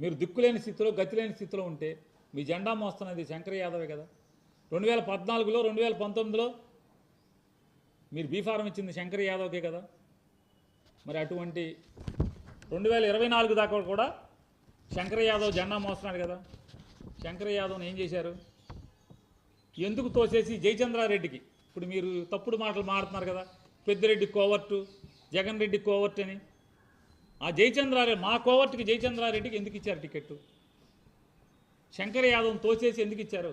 మీరు దిక్కులేని స్థితిలో గతిలేని స్థితిలో ఉంటే మీ జెండా మోస్తున్నది శంకర్ యాదవే కదా. రెండు వేల పద్నాలుగులో రెండు వేల పంతొమ్మిదిలో మీరు బీఫారం ఇచ్చింది శంకర్ యాదవ్కే కదా. మరి అటువంటి రెండు వేల ఇరవై నాలుగు దాకా కూడా శంకర్ యాదవ్ జెండా మోస్తున్నాడు కదా. శంకర్ యాదవ్ని ఏం చేశారు? ఎందుకు తోసేసి జయచంద్రారెడ్డికి? ఇప్పుడు మీరు తప్పుడు మాటలు మాడుతున్నారు కదా. పెద్దిరెడ్డి కోవర్టు జగన్ రెడ్డి కోవర్ట్ అని. ఆ జయచంద్రారెడ్డి మా కోవర్టుకి జయచంద్రారెడ్డికి ఎందుకు ఇచ్చారు టికెట్ శంకర్ యాదవ్ తోచేసి ఎందుకు ఇచ్చారు?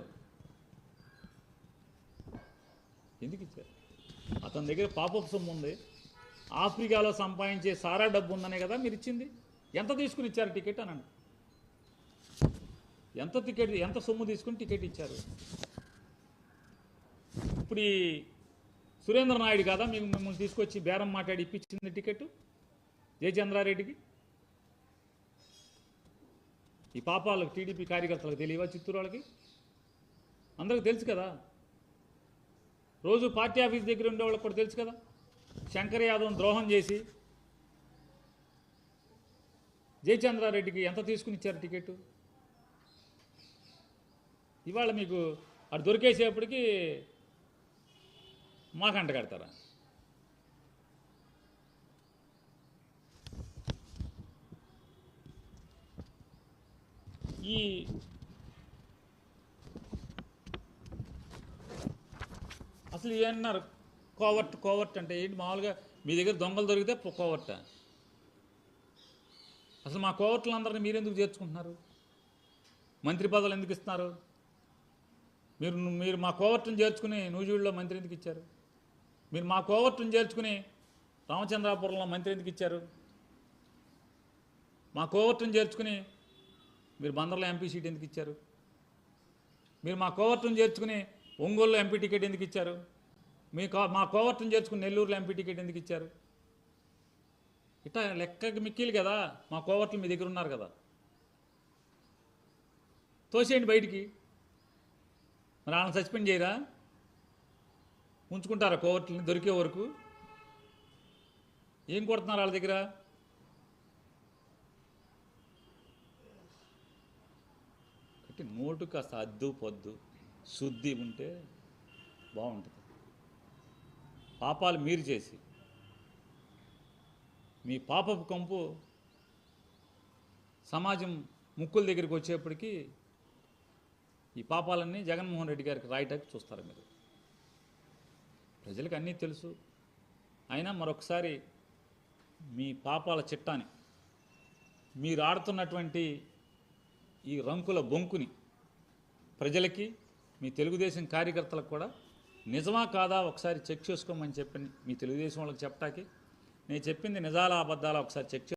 ఎందుకు ఇచ్చారు? అతని దగ్గర పాపపు సొమ్ము ఉంది. ఆఫ్రికాలో సంపాదించే సారా డబ్బు ఉందనే కదా మీరు ఇచ్చింది. ఎంత తీసుకుని ఇచ్చారు టికెట్ అనండి ఎంత టికెట్ ఎంత సొమ్ము తీసుకుని టికెట్ ఇచ్చారు? ఇప్పుడు ఈ సురేంద్ర నాయుడు కదా? మేము మిమ్మల్ని తీసుకొచ్చి బేరం మాట్లాడి ఇప్పించింది టికెట్ జయచంద్రారెడ్డికి ఈ పాపాలకు టీడీపీ కార్యకర్తలకు తెలియవా చిత్తూరు వాళ్ళకి అందరికి తెలుసు కదా. రోజు పార్టీ ఆఫీస్ దగ్గర ఉండే వాళ్ళకి కూడా తెలుసు కదా. శంకర్ యాదవ్ ద్రోహం చేసి జయచంద్రారెడ్డికి ఎంత తీసుకుని ఇచ్చారు టికెట్ ఇవాళ మీకు అటు దొరికేసేపటికి మాకంట కడతారా? ఈ అసలు ఏమన్నారు కోవర్ట్ కోవర్ట్ అంటే ఏంటి? మామూలుగా మీ దగ్గర దొంగలు దొరికితే పొ- కోవర్ట. అసలు మా కోవర్టులందరినీ మీరెందుకు చేర్చుకుంటున్నారు? మంత్రి పదవులు ఎందుకు ఇస్తున్నారు? మీరు మీరు మా కోవర్ట్ని చేర్చుకుని నూజివీడులో మంత్రి ఎందుకు ఇచ్చారు? మీరు మా కోవర్ట్ని చేర్చుకుని రామచంద్రాపురంలో మంత్రి ఎందుకు ఇచ్చారు? మా కోవర్ట్ని చేర్చుకుని మీరు బందర్లో ఎంపీ సీట్ ఎందుకు ఇచ్చారు? మీరు మా కోవర్టును చేర్చుకుని ఒంగోలులో ఎంపీ టికెట్ ఎందుకు ఇచ్చారు? మీ కో- మా కోవర్టును చేర్చుకుని నెల్లూరులో ఎంపీ టికెట్ ఎందుకు ఇచ్చారు? ఇట్లా లెక్కకి మిక్కిలు కదా? మా కోవర్టులు మీ దగ్గర ఉన్నారు కదా. తోసేయండి బయటికి. మరి వాళ్ళని సస్పెండ్ చేయరా? ఉంచుకుంటారా కోవర్టుని దొరికే వరకు? ఏం కొడుతున్నారు వాళ్ళ దగ్గర? కాబట్టి నోటు కాస్త అద్దు పొద్దు శుద్ధి ఉంటే బాగుంటుంది. పాపాలు మీరు చేసి మీ పాపపు కంపు సమాజం ముక్కుల దగ్గరికి వచ్చేప్పటికీ ఈ పాపాలన్నీ జగన్మోహన్ రెడ్డి గారికి రాయటానికి చూస్తారు మీరు. ప్రజలకు అన్నీ తెలుసు. అయినా మరొకసారి మీ పాపాల చిట్టాని మీరు ఆడుతున్నటువంటి ఈ రంకుల బొంకుని ప్రజలకి మీ తెలుగుదేశం కార్యకర్తలకు కూడా నిజమా కాదా ఒకసారి చెక్ చేసుకోమని చెప్పి మీ తెలుగుదేశం వాళ్ళకి చెప్పటానికి నేను చెప్పింది నిజాలా అబద్ధాలా ఒకసారి చెక్